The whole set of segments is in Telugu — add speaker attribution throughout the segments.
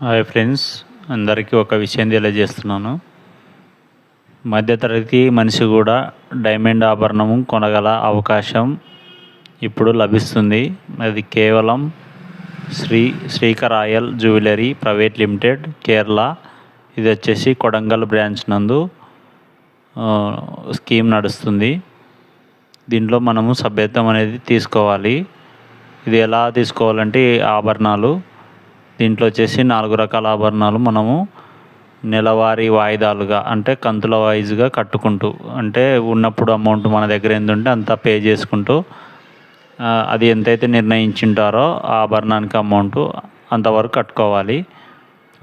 Speaker 1: హాయ్ ఫ్రెండ్స్ అందరికీ ఒక విషయం తెలియజేస్తున్నాను. మధ్యతరగతి మనిషి కూడా డైమండ్ ఆభరణము కొనగల అవకాశం ఇప్పుడు లభిస్తుంది. అది కేవలం శ్రీ శ్రీకరాయల్ జ్యువెలరీ ప్రైవేట్ లిమిటెడ్ కేరళ. ఇది వచ్చేసి కొడంగల్ బ్రాంచ్ నందు స్కీమ్ నడుస్తుంది. దీంట్లో మనము సభ్యత్వం అనేది తీసుకోవాలి. ఇది ఎలా తీసుకోవాలంటే ఆభరణాలు దీంట్లో వచ్చేసి నాలుగు రకాల ఆభరణాలు మనము నెలవారీ వాయిదాలుగా అంటే కంతుల వైజ్గా కట్టుకుంటూ అంటే ఉన్నప్పుడు అమౌంట్ మన దగ్గర ఎంత ఉంటే అంత పే చేసుకుంటూ అది ఎంతైతే నిర్ణయించింటారో ఆ ఆభరణానికి అమౌంట్ అంతవరకు కట్టుకోవాలి.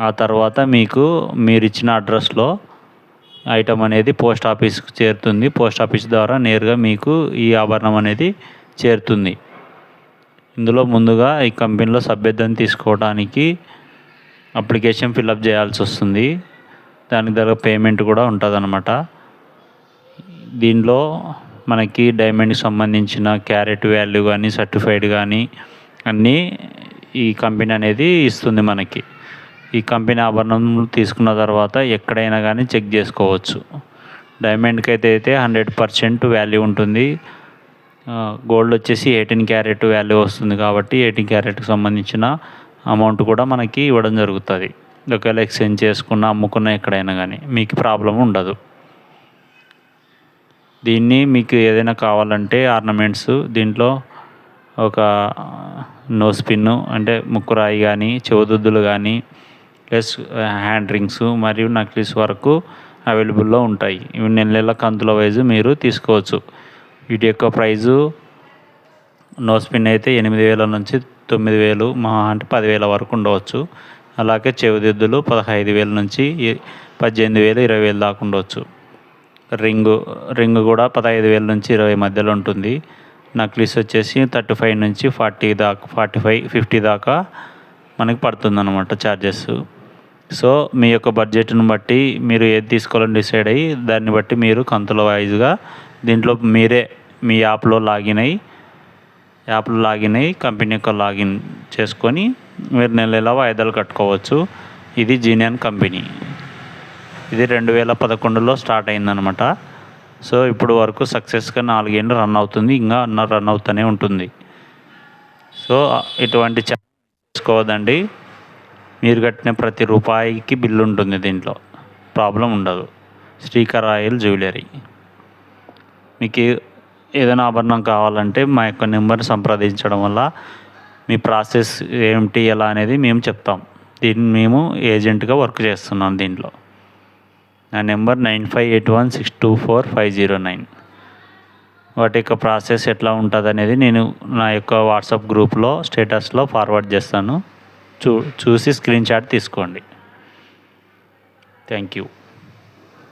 Speaker 1: ఆ తర్వాత మీకు మీరు ఇచ్చిన అడ్రస్లో ఐటమ్ అనేది పోస్ట్ ఆఫీస్కి చేరుతుంది. పోస్ట్ ఆఫీస్ ద్వారా నేరుగా మీకు ఈ ఆభరణం అనేది చేరుతుంది. ఇందులో ముందుగా ఈ కంపెనీలో సభ్యత్వం తీసుకోవడానికి అప్లికేషన్ ఫిలప్ చేయాల్సి వస్తుంది. దానికి దగ్గర పేమెంట్ కూడా ఉంటుంది అనమాట దీనిలో మనకి డైమండ్కి సంబంధించిన క్యారెట్ వాల్యూ కానీ సర్టిఫైడ్ కానీ అన్నీ ఈ కంపెనీ అనేది ఇస్తుంది మనకి. ఈ కంపెనీ ఆభరణం తీసుకున్న తర్వాత ఎక్కడైనా కానీ చెక్ చేసుకోవచ్చు. డైమండ్కి అయితే అయితే హండ్రెడ్ పర్సెంట్ వాల్యూ ఉంటుంది. గోల్డ్ వచ్చేసి ఎయిటీన్ క్యారెట్ వాల్యూ వస్తుంది కాబట్టి ఎయిటీన్ క్యారెట్కి సంబంధించిన అమౌంట్ కూడా మనకి ఇవ్వడం జరుగుతుంది. ఒకవేళ ఎక్స్చేంజ్ చేసుకున్న అమ్ముకున్న ఎక్కడైనా కానీ మీకు ప్రాబ్లం ఉండదు. దీన్ని మీకు ఏదైనా కావాలంటే ఆర్నమెంట్స్ దీంట్లో ఒక నో స్పిన్ అంటే ముక్కురాయి కానీ చెవుదుద్దులు కానీ ప్లస్ హ్యాండ్ రింగ్స్ మరియు నక్లీస్ వరకు అవైలబుల్లో ఉంటాయి. ఇవి నెల నెల కంతుల వైజ్ మీరు తీసుకోవచ్చు. వీటి యొక్క ప్రైజు నోస్ పిన్ అయితే ఎనిమిది వేల నుంచి తొమ్మిది వేలు మా అంటే పదివేల వరకు ఉండవచ్చు. అలాగే చెవిదిద్దులు పదహైదు వేల నుంచి పద్దెనిమిది వేలు ఇరవై వేలు దాకా ఉండవచ్చు. రింగు రింగ్ కూడా పదహైదు వేల నుంచి ఇరవై మధ్యలో ఉంటుంది. నక్లీస్ వచ్చేసి థర్టీ ఫైవ్ నుంచి ఫార్టీ దాకా ఫార్టీ ఫైవ్ ఫిఫ్టీ దాకా మనకి పడుతుంది అనమాట ఛార్జెస్ సో మీ యొక్క బడ్జెట్ని బట్టి మీరు ఏది తీసుకోవాలని డిసైడ్ అయ్యి దాన్ని బట్టి మీరు కంతుల వైజ్గా దీంట్లో మీరే మీ యాప్లో లాగిన్ అయ్యి యాప్లో లాగిన్ అయ్యి కంపెనీ యొక్క లాగిన్ చేసుకొని మీరు నెల నెల వాయిదాలు కట్టుకోవచ్చు. ఇది జీనియన్ కంపెనీ. ఇది రెండు వేల పదకొండులో స్టార్ట్ అయిందనమాట. సో ఇప్పుడు వరకు సక్సెస్గా నాలుగేళ్ళు రన్ అవుతుంది. ఇంకా అన్న రన్ అవుతూనే ఉంటుంది. సో ఇటువంటి చేసుకోవద్దండి. మీరు కట్టిన ప్రతి రూపాయికి బిల్లు ఉంటుంది దీంట్లో. ప్రాబ్లం ఉండదు. శ్రీకర్ ఆయిల్ జ్యువెలరీ. మీకు ఏదైనా ఆభరణం కావాలంటే మా యొక్క నెంబర్ని సంప్రదించడం వల్ల మీ ప్రాసెస్ ఏమిటి ఎలా అనేది మేము చెప్తాం. దీన్ని మేము ఏజెంట్గా వర్క్ చేస్తున్నాం దీంట్లో. నా number nine five eight one six two four five zero nine. వాటి యొక్క ప్రాసెస్ ఎట్లా ఉంటుంది అనేది నేను నా యొక్క వాట్సాప్ గ్రూప్లో స్టేటస్లో ఫార్వర్డ్ చేస్తాను. చూ చూసి స్క్రీన్ షాట్ తీసుకోండి. Thank you.